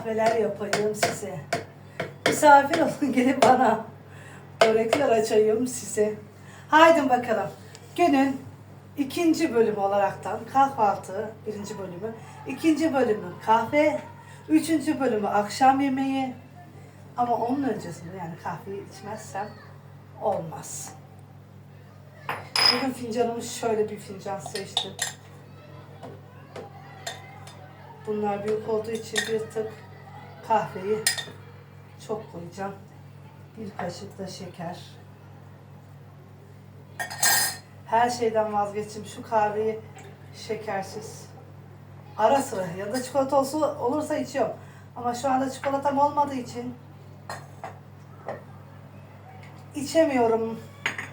kahveler yapayım size. Misafir olun gelin bana. Börekler açayım size. Haydi bakalım. Günün ikinci bölümü olaraktan kahvaltı birinci bölümü. ikinci bölümü kahve. Üçüncü bölümü akşam yemeği. Ama onun öncesinde yani kahveyi içmezsem olmaz. Bugün fincanımı şöyle bir fincan seçtim. Bunlar büyük olduğu için bir tık kahveyi çok koyacağım. Bir kaşık da şeker. Her şeyden vazgeçtim. Şu kahveyi şekersiz. Ara sıra ya da çikolata olsa, olursa içiyorum. Ama şu anda çikolatam olmadığı için içemiyorum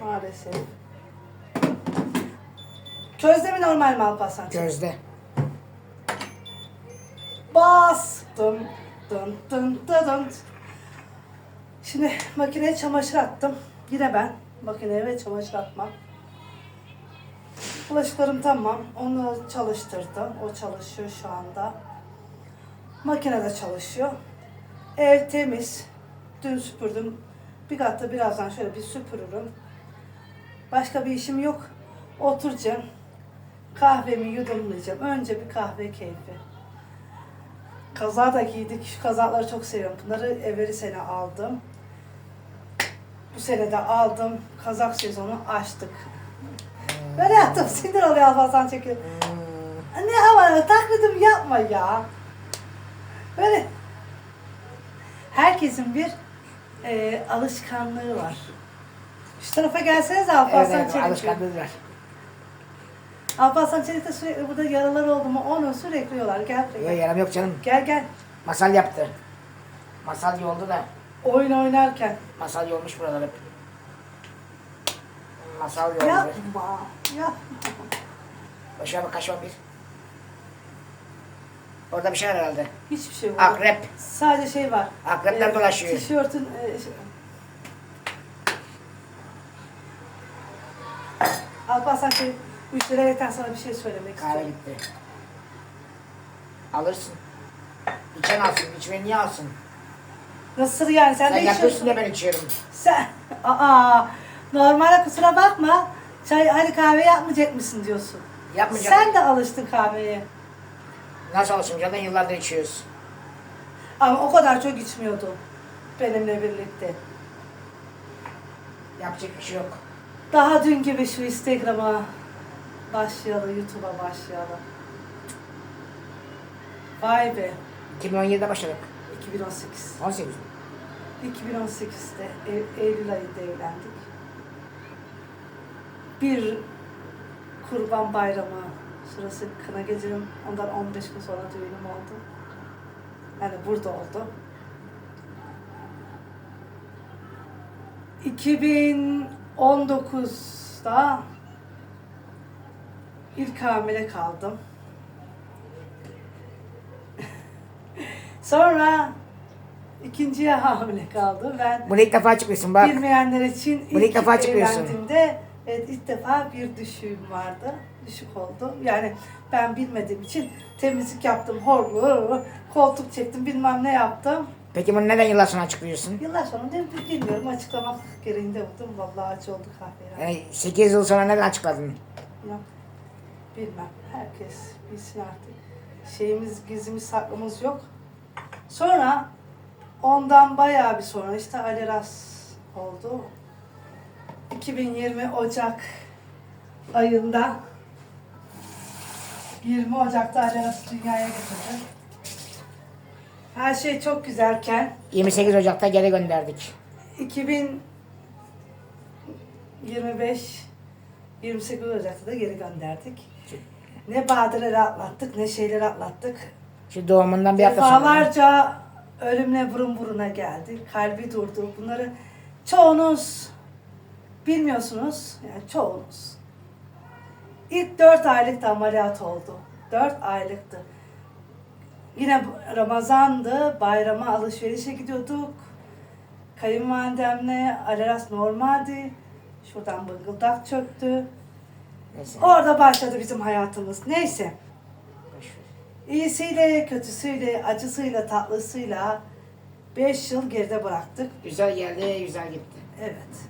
maalesef. Közde mi normal mi Alparslan? Gözde. Bastım. Dın dın dın dın. Şimdi makineye çamaşır attım. Yine ben makineye ve çamaşır atmam. Bulaşıklarım tamam. Onu çalıştırdım. O çalışıyor şu anda. Makine de çalışıyor. Ev temiz. Dün süpürdüm. Bir katta birazdan şöyle bir süpürürüm. Başka bir işim yok. Oturacağım. Kahvemi yudumlayacağım. Önce bir kahve keyfi. Kaza da giydik. Şu kazakları çok seviyorum. Bunları evveli sene aldım. Bu sene de aldım. Kazak sezonu açtık. Böyle yaptım. Sinir oluyor Alparslan çekiyor. Ne hava taklidim yapma ya. Böyle herkesin bir e, alışkanlığı var. Şu tarafa gelseniz Alparslan Evet, Çelik. alışkanlığı var. Alparslan Çelik'te sürekli burada yaralar oldu mu onu sürekli yiyorlar. Gel buraya. Yok yaram yok canım. Gel gel. Masal yaptı. Masal yoldu da. Oyun oynarken. Masal yolmuş buralar hep. Masal yoldu. Yapma. Yapma. Başa bak kaç on bir. Orada bir şey var herhalde. Hiçbir şey yok. Akrep. Sadece şey var. Akrepler Ee, dolaşıyor. Tişörtün e, şey- Alparslan şey, 3 lirayken sana bir şey söylemek Kahve istiyorum. gitti. Alırsın. İçen alsın. İçmeyi niye alsın? Nasıl yani sen, Sen de yapıyorsun içiyorsun. diye ben içiyorum. Sen, aa, normalde kusura bakma. Çay, hani kahve yapmayacak mısın diyorsun. Yapmayacağım. Sen de alıştın kahveye. Nasıl alışım canım? Yıllardır içiyoruz. Ama o kadar çok içmiyordu benimle birlikte. Yapacak bir şey yok. Daha dün gibi şu Instagram'a başlayalım, YouTube'a başlayalım. Vay be, 2017'de başladık. 2018. 18 mi? 2018'de Ev- Eylül ayında evlendik. Bir kurban bayramı sırası kına gecerim. Ondan 15 gün sonra düğünüm oldu. Yani burada oldu. 2019'da ilk hamile kaldım. Sonra ikinciye hamile kaldım. Ben Bunu ilk defa çıkıyorsun bak. bilmeyenler için Bunu ilk defa çıkıyorsun. evlendiğimde evet, ilk defa bir düşüğüm vardı. Düşük oldu. Yani ben bilmediğim için temizlik yaptım. Horlu, koltuk çektim bilmem ne yaptım. Peki bunu neden yıllar sonra açıklıyorsun? Yıllar sonra ne bilmiyorum açıklamak gereğinde oldum. Vallahi acı oldu kahve. Yani 8 yıl sonra neden açıkladın? Yok, Bilmem. Herkes bilsin artık. Şeyimiz, gizlimiz, saklımız yok. Sonra ondan bayağı bir sonra işte Aleras oldu. 2020 Ocak ayında 20 Ocak'ta Aleras'ı dünyaya getirdim. Her şey çok güzelken 28 Ocak'ta geri gönderdik. 2025 28 Ocak'ta da geri gönderdik. Ne badireler atlattık, ne şeyler atlattık. Şu doğumundan bir hafta sonra. Defalarca ölümle burun buruna geldi. Kalbi durdu. Bunları çoğunuz bilmiyorsunuz. Yani çoğunuz. İlk dört aylıkta ameliyat oldu. Dört aylıktı. Yine Ramazan'dı. Bayrama alışverişe gidiyorduk. Kayınvalidemle Aleras normaldi. Şuradan bıngıldak çöktü. Neyse. Orada başladı bizim hayatımız. Neyse. İyisiyle, kötüsüyle, acısıyla, tatlısıyla 5 yıl geride bıraktık. Güzel geldi, güzel gitti. Evet.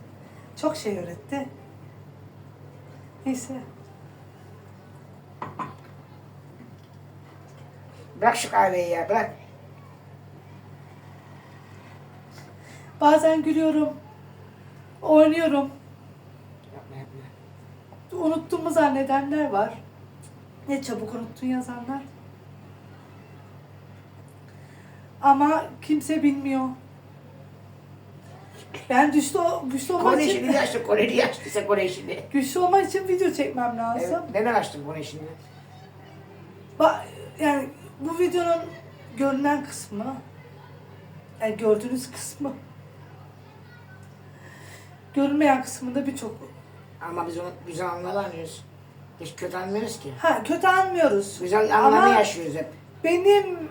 Çok şey öğretti. Neyse. Bırak şu kahveyi ya, bırak. Bazen gülüyorum. Oynuyorum. Yapma. Unuttuğumu zannedenler var. Ne çabuk unuttun yazanlar. Ama kimse bilmiyor. Ben güçlü, güçlü olmak Kore için, işini açtı, Koreli açtı sen Kore işini. güçlü olmak için video çekmem lazım. Evet, neden açtın Kore işini? Ba- yani bu videonun görünen kısmı, yani gördüğünüz kısmı, görünmeyen kısmında birçok. Ama biz onu güzel anlamıyoruz. Biz kötü anlıyoruz ki. Ha kötü anmıyoruz. Güzel anlamı Ama yaşıyoruz hep. benim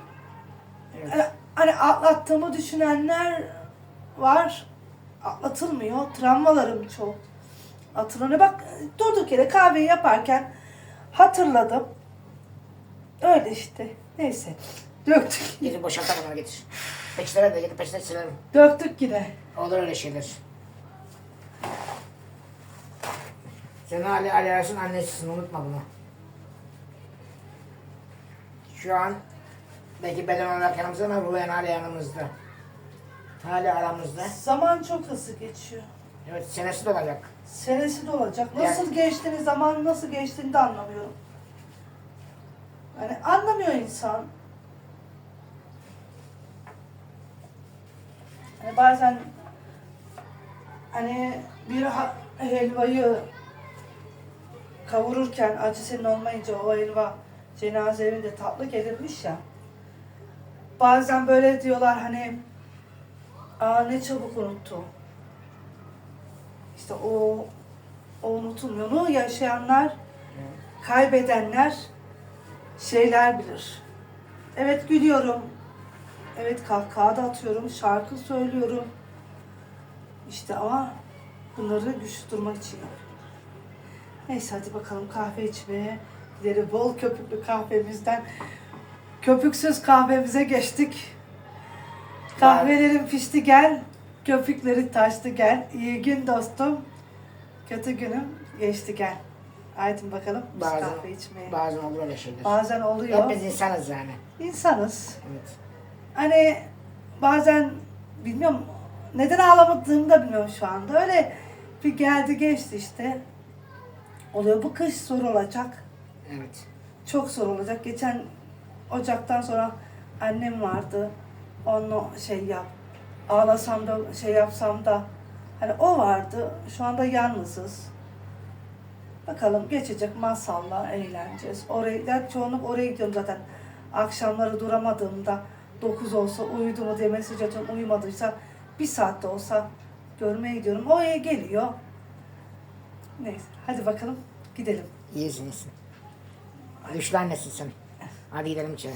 Evet. e, hani atlattığımı düşünenler var. Atlatılmıyor. Travmalarım çok. Atılıyor. Bak durduk yere kahveyi yaparken hatırladım. Öyle işte. Neyse. Döktük. Getir boşaltalım onu getir. Peçetelere de getir peçete silelim. Döktük yine. Olur öyle şeyler. Sen Ali Ali Aras'ın annesisin unutma bunu. Şu an belki beden olarak yanımızda ama ruhen hala yanımızda. Hala aramızda. Zaman çok hızlı geçiyor. Evet senesi de olacak. Senesi de olacak. Nasıl Yani- geçtiğini, zaman nasıl geçtiğini de anlamıyorum. Yani anlamıyor insan. Hani bazen hani bir ha- helvayı kavururken acı senin olmayınca o helva cenaze evinde tatlı gelirmiş ya. Bazen böyle diyorlar hani aa ne çabuk unuttu. İşte o o unutulmuyor. Yaşayanlar, kaybedenler şeyler bilir. Evet gülüyorum. Evet kahkaha da atıyorum, şarkı söylüyorum. İşte ama bunları güçlü durmak için yapıyorum. Neyse hadi bakalım kahve içmeye. Gidelim bol köpüklü kahvemizden. Köpüksüz kahvemize geçtik. Kahvelerin pişti gel. Köpükleri taştı gel. İyi gün dostum. Kötü günüm geçti gel. Haydi bakalım biz Bazen, kahve içmeye. bazen olur öyle şeyler. Bazen oluyor. Hep biz insanız yani. İnsanız. Evet. Hani bazen bilmiyorum neden ağlamadığımı da bilmiyorum şu anda. Öyle bir geldi geçti işte. Oluyor. Bu kış zor olacak. Evet. Çok zor olacak. Geçen Ocak'tan sonra annem vardı. Onunla şey yap. Ağlasam da şey yapsam da. Hani o vardı. Şu anda yalnızız. Bakalım geçecek masalla eğleneceğiz. Oraya, ben çoğunluk oraya gidiyorum zaten. Akşamları duramadığımda 9 olsa uyudu mu diye mesaj atıyorum. Uyumadıysa bir saatte olsa görmeye gidiyorum. Oraya geliyor. Neyse hadi bakalım gidelim. İyisin iyisin. Güçlü annesin sen. Hadi gidelim içeri.